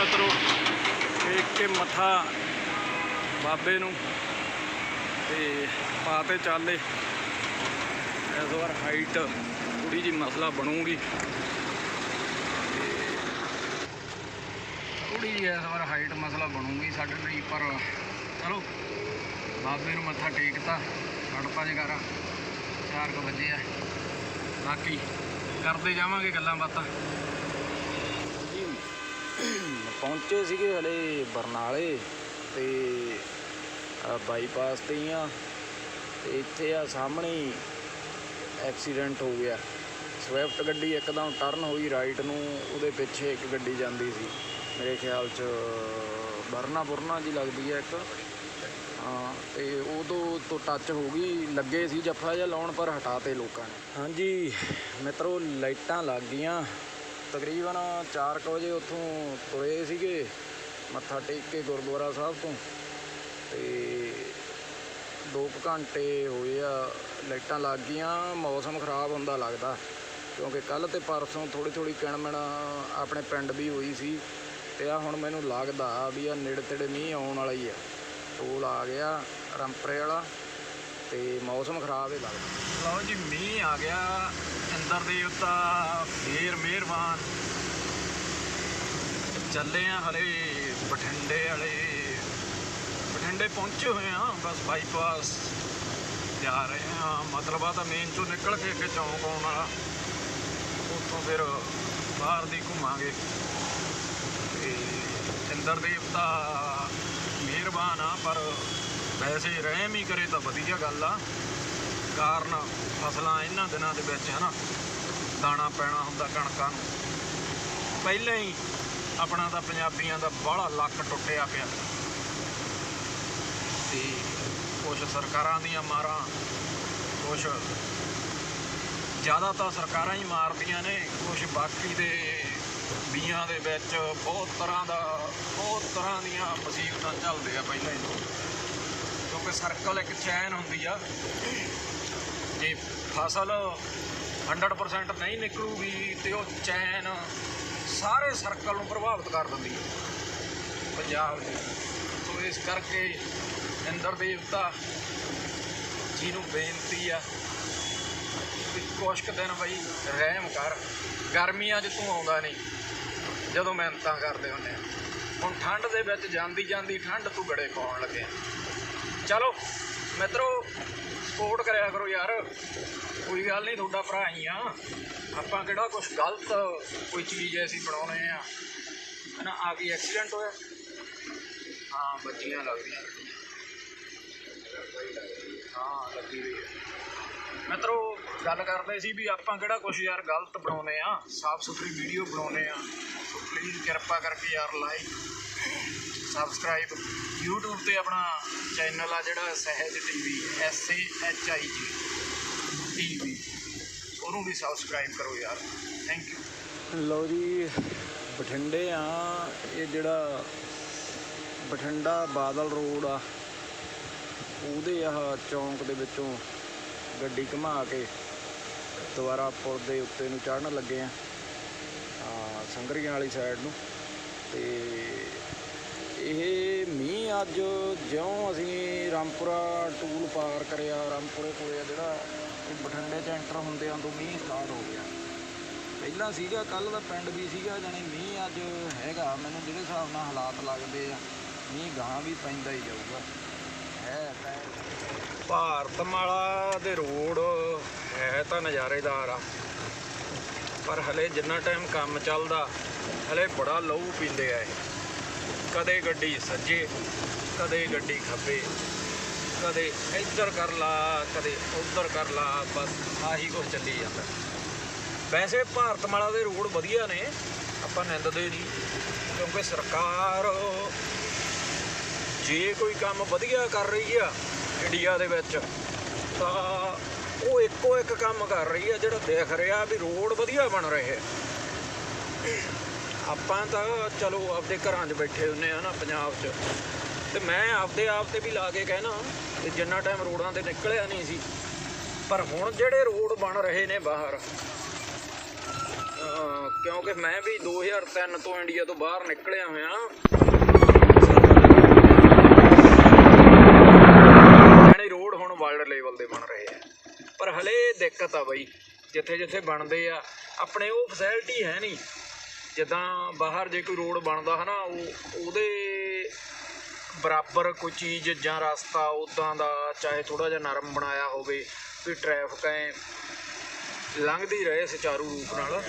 ਮਿੱਤਰੋ ਟੇਕ ਕੇ ਮੱਥਾ ਬਾਬੇ ਨੂੰ ਤੇ ਪਾਤੇ ਚਾਲੇ। ਇਸ ਵਾਰ ਹਾਈਟ ਥੋੜੀ ਜੀ ਮਸਲਾ ਬਣੂਗੀ। ਥੋੜੀ ਜਿਹੀ ਇਸ ਵਾਰ ਹਾਈਟ ਮਸਲਾ ਬਣੂਗੀ ਸਾਡੇ ਲਈ, ਪਰ ਚਲੋ, ਬਾਬੇ ਨੂੰ ਮੱਥਾ ਟੇਕਤਾ ਛੱਡਤਾ ਜਗਾਰਾ 4 ਕੁ ਵਜੇ ਆ। ਬਾਕੀ ਕਰਦੇ ਜਾਵਾਂਗੇ ਗੱਲਾਂ ਬਾਤਾਂ। ਪਹੁੰਚੇ ਸੀਗੇ ਹਲੇ ਬਰਨਾਲੇ ਤੇ ਬਾਈਪਾਸ ਤੇ ਹੀ ਆ। ਤੇ ਇੱਥੇ ਆ ਸਾਹਮਣੇ ਐਕਸੀਡੈਂਟ ਹੋ ਗਿਆ। ਸਵਿਫਟ ਗੱਡੀ ਇੱਕਦਮ ਟਰਨ ਹੋਈ ਰਾਈਟ ਨੂੰ, ਉਹਦੇ ਪਿੱਛੇ ਇੱਕ ਗੱਡੀ ਜਾਂਦੀ ਸੀ। ਮੇਰੇ ਖਿਆਲ ਚ ਬਰਨਾ ਬੁਰਨਾ ਜੀ ਲੱਗਦੀ ਹੈ ਇੱਕ। ਹਾਂ, ਤੇ ਉਦੋਂ ਤੋਂ ਟੱਚ ਹੋ ਗਈ, ਲੱਗੇ ਸੀ ਜੱਫਾ ਜਿਹਾ ਲਾਉਣ, ਪਰ ਹਟਾਤੇ ਲੋਕਾਂ ਨੇ। ਹਾਂਜੀ, ਮਿੱਤਰੋ, ਲਾਈਟਾਂ ਲੱਗ ਗਈਆਂ। ਤਕਰੀਬਨ 4 ਵਜੇ ਉੱਥੋਂ ਤੁਰੇ ਸੀਗੇ, ਮੱਥਾ ਟੇਕ ਕੇ ਗੁਰਦੁਆਰਾ ਸਾਹਿਬ ਤੋਂ। ਤੇ 2 ਘੰਟੇ ਹੋਏ ਆ, ਲਾਈਟਾਂ ਲੱਗ ਗਈਆਂ, ਮੌਸਮ ਖਰਾਬ ਹੁੰਦਾ ਲੱਗਦਾ। ਕਿਉਂਕਿ ਕੱਲ ਤੇ ਪਰਸੋਂ ਥੋੜੀ ਥੋੜੀ ਕਿਣਮਣ ਆਪਣੇ ਪਿੰਡ ਵੀ ਹੋਈ ਸੀ, ਤੇ ਆ ਹੁਣ ਮੈਨੂੰ ਲੱਗਦਾ ਵੀ ਆ ਨੇੜੇ ਤੇੜੇ ਮੀਂਹ ਆਉਣ ਵਾਲਾ ਹੀ ਆ। ਟੋਲ ਆ ਗਿਆ ਰੰਪਰੇ ਵਾਲਾ। ਤੇ ਮੌਸਮ ਖਰਾਬ ਹੀ ਲੱਗਦਾ। ਲਓ ਜੀ, ਮੀਂਹ ਆ ਗਿਆ। ਅੰਦਰ ਦੇ ਉੱਤਾ ਫੇਰ ਮਿਹਰਬਾਨ। ਚੱਲੇ ਆ ਹਲੇ ਬਠਿੰਡੇ ਵਾਲੇ ਬਠਿੰਡੇ ਪਹੁੰਚੇ ਹੋਏ ਆ, ਬਸ ਬਾਈਪਾਸ ਜਾ ਰਹੇ ਆ। ਮਤਲਬ ਆ ਤਾਂ ਮੇਨ ਚੋਂ ਨਿਕਲ ਕੇ ਅੱਗੇ ਚੌਂਕ ਆਉਣ ਵਾਲਾ। ਉੱਥੋਂ ਫਿਰ ਬਾਹਰ ਦੀ ਘੁੰਮਾਂਗੇ। ਤੇ ਇੰਦਰ ਦੇਵਤਾ ਮਿਹਰਬਾਨ ਆ, ਪਰ ਵੈਸੇ ਰਹਿਮ ਹੀ ਕਰੇ ਤਾਂ ਵਧੀਆ ਗੱਲ ਆ। ਕਾਰਨ ਫਸਲਾਂ ਇਹਨਾਂ ਦਿਨਾਂ ਦੇ ਵਿੱਚ ਹਨਾ, ਦਾਣਾ ਪੈਣਾ ਹੁੰਦਾ ਕਣਕਾਂ ਨੂੰ। ਪਹਿਲਾਂ ਹੀ ਆਪਣਾ ਤਾਂ ਪੰਜਾਬੀਆਂ ਦਾ ਬਾਹਲਾ ਲੱਕ ਟੁੱਟਿਆ ਪਿਆ। ਤੇ ਕੁਝ ਸਰਕਾਰਾਂ ਦੀਆਂ ਮਾਰਾਂ ਕੁਝ ਜ਼ਿਆਦਾ ਤਾਂ ਸਰਕਾਰਾਂ ਹੀ ਮਾਰਦੀਆਂ ਨੇ ਕੁਝ ਬਾਕੀ ਦੇ ਬੀਆਂ ਦੇ ਵਿੱਚ ਬਹੁਤ ਤਰ੍ਹਾਂ ਦਾ, ਬਹੁਤ ਤਰ੍ਹਾਂ ਦੀਆਂ ਮੁਸੀਬਤਾਂ ਚੱਲਦੇ ਆ ਪਹਿਲਾਂ ਹੀ। ਕਿਉਂਕਿ ਸਰਕਲ ਇੱਕ ਚੈਨ ਹੁੰਦੀ ਆ। ਜੇ ਫਸਲ 100% ਨਹੀਂ ਨਿਕਲੂਗੀ ਤੇ ਉਹ ਚੈਨ ਸਾਰੇ ਸਰਕਲ ਨੂੰ ਪ੍ਰਭਾਵਿਤ ਕਰ ਦਿੰਦੀ ਹੈ ਪੰਜਾਬ ਦੀ। ਸੋ ਇਸ ਕਰਕੇ ਇੰਦਰ ਦੇਵਤਾ ਜੀ ਨੂੰ ਬੇਨਤੀ ਆ ਵੀ ਕੁਛ ਦਿਨ ਬਈ ਰਹਿਮ ਕਰ। ਗਰਮੀਆਂ 'ਚ ਤੂੰ ਆਉਂਦਾ ਨਹੀਂ, ਜਦੋਂ ਮਿਹਨਤਾਂ ਕਰਦੇ ਹੁੰਦੇ ਆ। ਹੁਣ ਠੰਡ ਦੇ ਵਿੱਚ ਜਾਂਦੀ ਜਾਂਦੀ ਠੰਡ ਤੂੰ ਗੜੇ ਪਾਉਣ ਲੱਗੇ ਚਲੋ, ਮਿੱਤਰੋ ਸਪੋਰਟ ਕਰਿਆ ਕਰੋ ਯਾਰ। ਕੋਈ ਗੱਲ ਨਹੀਂ, ਤੁਹਾਡਾ ਭਰਾ ਹੀ ਆ। ਆਪਾਂ ਕਿਹੜਾ ਕੁਝ ਗਲਤ ਕੋਈ ਚੀਜ਼ ਐਸੀ ਬਣਾਉਣੇ ਆ। ਹਨਾ, ਆ ਗਈ ਐਕਸੀਡੈਂਟ ਹੋਇਆ। ਹਾਂ, ਬੱਚੀਆਂ ਲੱਗਦੀਆਂ। ਹਾਂ, ਲੱਗੀ ਹੋਈ ਹੈ ਮਿੱਤਰੋ ਗੱਲ ਕਰਦੇ ਸੀ ਵੀ ਆਪਾਂ ਕਿਹੜਾ ਕੁਝ ਯਾਰ ਗਲਤ ਬਣਾਉਨੇ ਆ ਸਾਫ਼ ਸੁਥਰੀ ਵੀਡੀਓ ਬਣਾਉਨੇ ਆ। ਸੋ ਪਲੀਜ਼ ਕਿਰਪਾ ਕਰਕੇ ਯਾਰ ਲਾਈਕ ਸਬਸਕ੍ਰਾਈਬ YouTube ਤੇ ਆਪਣਾ ਚੈਨਲ ਆ ਜਿਹੜਾ Sahaj TV S A H I G TV ਉਹਨੂੰ ਵੀ ਸਬਸਕ੍ਰਾਈਬ ਕਰੋ ਯਾਰ। ਥੈਂਕ ਯੂ ਲਓ ਜੀ, ਬਠਿੰਡੇ ਆ। ਇਹ ਜਿਹੜਾ ਬਠਿੰਡਾ ਬਾਦਲ ਰੋਡ ਆ, ਉਹਦੇ ਆਹ ਚੌਂਕ ਦੇ ਵਿੱਚੋਂ ਗੱਡੀ ਘੁਮਾ ਕੇ ਦੁਬਾਰਾ ਪੁਲ ਦੇ ਉੱਤੇ ਨੂੰ ਚੜ੍ਹਨ ਲੱਗੇ ਆ ਸੰਗਰੀਆਂ ਵਾਲੀ ਸਾਈਡ ਨੂੰ। ਤੇ ਇਹ ਮੀਂਹ ਅੱਜ ਜਿਉਂ ਅਸੀਂ ਰਾਮਪੁਰਾ ਟੂਲ ਪਾਰ ਕਰਿਆ, ਰਾਮਪੁਰੇ ਕੋਲੇ ਆ ਜਿਹੜਾ ਬਠਿੰਡੇ 'ਚ ਐਂਟਰ ਹੁੰਦੇ ਹੁੰਦਿਆਂ ਤੋਂ ਮੀਂਹ ਸਟਾਰਟ ਹੋ ਗਿਆ। ਪਹਿਲਾਂ ਸੀਗਾ ਕੱਲ ਦਾ ਪਿੰਡ ਵੀ ਸੀਗਾ, ਜਾਣੀ ਮੀਂਹ ਅੱਜ ਹੈਗਾ, ਮੈਨੂੰ ਜਿਹੜੇ ਹਿਸਾਬ ਨਾਲ ਹਾਲਾਤ ਲੱਗਦੇ ਆ, ਮੀਂਹ ਗਾਂ ਵੀ ਪੈਂਦਾ ਹੀ ਜਾਊਗਾ। ਹੈ ਭਾਰਤਮਾਲਾ ਦੇ ਰੋਡ ਹੈ ਤਾਂ ਨਜ਼ਾਰੇਦਾਰ ਆ। ਪਰ ਹਲੇ ਜਿੰਨਾ ਟਾਈਮ ਕੰਮ ਚੱਲਦਾ, ਹਲੇ ਬੜਾ ਲਹੂ ਪੀਂਦੇ ਆ ਇਹ। ਕਦੇ ਗੱਡੀ ਸੱਜੇ, ਕਦੇ ਗੱਡੀ ਖੱਬੇ। ਕਦੇ ਇੱਧਰ ਕਰ ਲਾ, ਕਦੇ ਉੱਧਰ ਕਰ ਲਾ, ਬਸ ਆਹੀ ਕੁਝ ਚੱਲੀ ਜਾਂਦਾ। ਵੈਸੇ ਭਾਰਤਮਾਲਾ ਦੇ ਰੋਡ ਵਧੀਆ ਨੇ, ਆਪਾਂ ਨਿੰਦਦੇ ਨਹੀਂ, ਕਿਉਂਕਿ ਸਰਕਾਰ ਜੇ ਕੋਈ ਕੰਮ ਵਧੀਆ ਕਰ ਰਹੀ ਆ ਇੰਡੀਆ ਦੇ ਵਿੱਚ, ਤਾਂ ਉਹ ਇੱਕੋ ਇੱਕ ਕੰਮ ਕਰ ਰਹੀ ਹੈ ਜਿਹੜਾ ਦੇਖ ਰਿਹਾ ਵੀ ਰੋਡ ਵਧੀਆ ਬਣ ਰਹੇ। ਆਪਾਂ ਤਾਂ ਚਲੋ ਆਪਦੇ ਘਰਾਂ 'ਚ ਬੈਠੇ ਹੁੰਨੇ ਆ ਨਾ ਪੰਜਾਬ 'ਚ। ਤੇ ਮੈਂ ਆਪਦੇ ਆਪ ਤੇ ਵੀ ਲਾ ਕੇ ਕਹਿਣਾ ਕਿ ਜਿੰਨਾ ਟਾਈਮ ਰੋਡਾਂ ਤੇ ਨਿਕਲਿਆ ਨਹੀਂ ਸੀ, ਪਰ ਹੁਣ ਜਿਹੜੇ ਰੋਡ ਬਣ ਰਹੇ ਨੇ ਬਾਹਰ ਕਿਉਂਕਿ ਮੈਂ ਵੀ 2003 ਤੋਂ ਇੰਡੀਆ ਤੋਂ ਬਾਹਰ ਨਿਕਲਿਆ ਹੋਇਆ। ਜਾਣੀ ਰੋਡ ਹੁਣ ਵਰਲਡ ਲੈਵਲ ਦੇ ਬਣ ਰਹੇ ਆ। ਪਰ ਹਲੇ ਦਿੱਕਤ ਆ ਬਈ, ਜਿੱਥੇ ਜਿੱਥੇ ਬਣਦੇ ਆ, ਆਪਣੇ ਉਹ ਫੈਸਿਲਿਟੀ ਹੈ ਨਹੀਂ। ਜਿੱਦਾਂ ਬਾਹਰ ਜੇ ਕੋਈ ਰੋਡ ਬਣਦਾ ਹਨਾ, ਉਹ, ਉਹਦੇ ਬਰਾਬਰ ਕੋਈ ਚੀਜ਼ ਜਾਂ ਰਸਤਾ ਉਦਾਂ ਦਾ, ਚਾਹੇ ਥੋੜਾ ਜਿਹਾ ਨਰਮ ਬਣਾਇਆ ਹੋਵੇ, ਵੀ ਟ੍ਰੈਫਿਕ ਐ ਲੰਘਦੀ ਰਹੇ ਸੁਚਾਰੂ ਰੂਪ ਨਾਲ।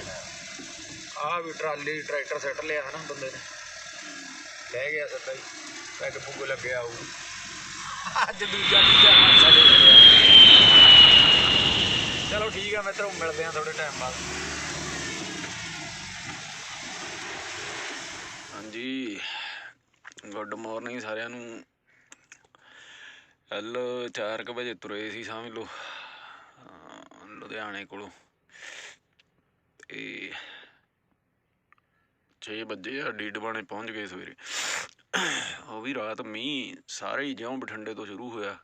ਆਹ ਵੀ ਟਰਾਲੀ, ਟਰੈਕਟਰ ਸੈੱਟ ਲਿਆ ਹਨਾ ਬੰਦੇ ਨੇ। ਲੈ ਗਿਆ ਸਿੱਧਾ ਹੀ ਪੈਗ ਪੁੱਗ ਲੱਗਿਆ ਹੋਊ। ਅੱਜ ਦੂਜਾ ਤੀਜਾ ਹਾਦਸਾ ਦੇ ਰਿਹਾ ਚਲੋ ਠੀਕ ਆ ਮਿੱਤਰੋ ਮਿਲਦੇ ਆ ਥੋੜੇ ਟਾਈਮ ਬਾਅਦ। ਹਾਂਜੀ ਗੁੱਡ ਮਾਰਨਿੰਗ ਸਾਰਿਆਂ ਨੂੰ। ਕੱਲ 4:00 ਵਜੇ ਤੁਰੇ ਸੀ ਸਮਝ ਲਓ ਲੁਧਿਆਣੇ ਕੋਲੋਂ। ਤੇ 6 ਵਜੇ ਆ ਡੀਡਵਾਣੇ ਪਹੁੰਚ ਗਏ ਸਵੇਰੇ। ਉਹ ਵੀ ਰਾਤ ਮੀਂਹ, ਸਾਰੇ ਹੀ ਜਿਉਂ ਬਠਿੰਡੇ ਤੋਂ ਸ਼ੁਰੂ ਹੋਇਆ।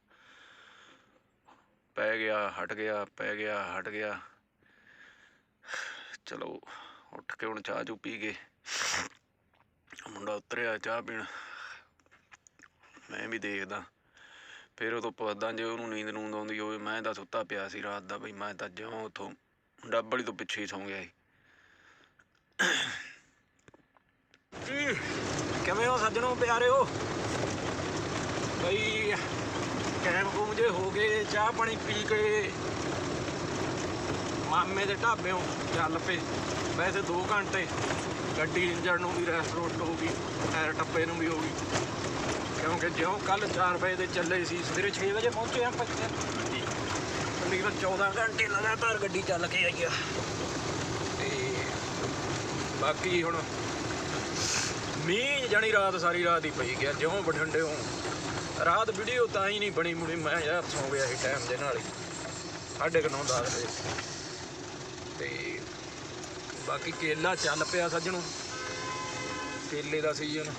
ਪੈ ਗਿਆ, ਹਟ ਗਿਆ, ਪੈ ਗਿਆ, ਹਟ ਗਿਆ। ਚਲੋ, ਉੱਠ ਕੇ ਹੁਣ ਚਾਹ ਚੂ ਪੀ ਕੇ ਮੁੰਡਾ ਉਤਰਿਆ ਚਾਹ ਪੀਣ। ਮੈਂ ਵੀ ਦੇਖਦਾ। ਫਿਰ ਉਹ ਤੋਂ ਪੁੱਛਦਾ, ਜੇ ਉਹਨੂੰ ਨੀਂਦ ਨੂੰਦ ਆਉਂਦੀ ਹੋਵੇ, ਮੈਂ ਤਾਂ ਸੁੱਤਾ ਪਿਆ ਸੀ ਰਾਤ ਦਾ ਬਈ, ਮੈਂ ਤਾਂ ਜਿਉਂ ਉਥੋਂ ਡੱਬਲੀ ਤੋਂ ਪਿੱਛੇ ਹੀ ਸੌਂ ਗਿਆ ਸੀ। ਕੀ ਕਿਵੇਂ ਹੋ ਸੱਜਣੋ ਪਿਆਰਿਓ ਬਈ ਕੈਮ ਕੂਮ ਜੇ ਹੋ ਗਏ ਚਾਹ ਪਾਣੀ ਪੀ ਕੇ ਮਾਮੇ ਦੇ ਢਾਬਿਓਂ ਚੱਲ ਪਏ। ਵੈਸੇ 2 ਘੰਟੇ ਗੱਡੀ ਇੰਜਣ ਨੂੰ ਵੀ ਰੈਸਟ ਰੋਸਟ ਹੋ ਗਈ ਟਾਇਰ ਟੱਪੇ ਨੂੰ ਵੀ ਹੋ ਗਈ। ਕਿਉਂਕਿ ਜਿਉਂ ਕੱਲ 4 ਵਜੇ ਦੇ ਚੱਲੇ ਸੀ ਸਵੇਰੇ 6 ਵਜੇ ਪਹੁੰਚੇ ਆ ਪੱਚੇ ਤਕਰੀਬਨ 14 ਘੰਟੇ ਲਗਾਤਾਰ ਗੱਡੀ ਚੱਲ ਕੇ ਆਈ ਆ। ਤੇ ਬਾਕੀ ਹੁਣ ਮੀਂਹ ਜਾਣੀ ਰਾਤ ਸਾਰੀ ਰਾਤ ਹੀ ਪਈ ਗਿਆ ਜਿਉਂ ਬਠਿੰਡੇ ਹੋ। ਰਾਤ ਵੀਡੀਓ ਤਾਂ ਹੀ ਨਹੀਂ ਬਣੀ ਮੁੜੀ, ਮੈਂ ਯਾਰ ਸੌਂ ਗਿਆ ਸੀ ਟਾਈਮ ਦੇ ਨਾਲ ਹੀ। ਸਾਢੇ ਕੁ ਨੌ ਦਸ ਵਜੇ। ਤੇ ਬਾਕੀ ਕੇਲਾ ਚੱਲ ਪਿਆ ਸੱਜਣੋ। ਕੇਲੇ ਦਾ ਸੀਜ਼ਨ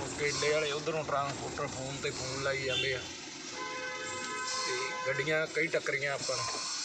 ਉਹ ਕੇਲੇ ਵਾਲੇ ਉਧਰੋਂ ਟਰਾਂਸਪੋਰਟਰ ਫੋਨ ਤੇ ਫੋਨ ਲਾਈ ਜਾਂਦੇ ਆ। ਤੇ ਗੱਡੀਆਂ ਕਈ ਟੱਕਰੀਆਂ ਆਪਾਂ ਨੂੰ।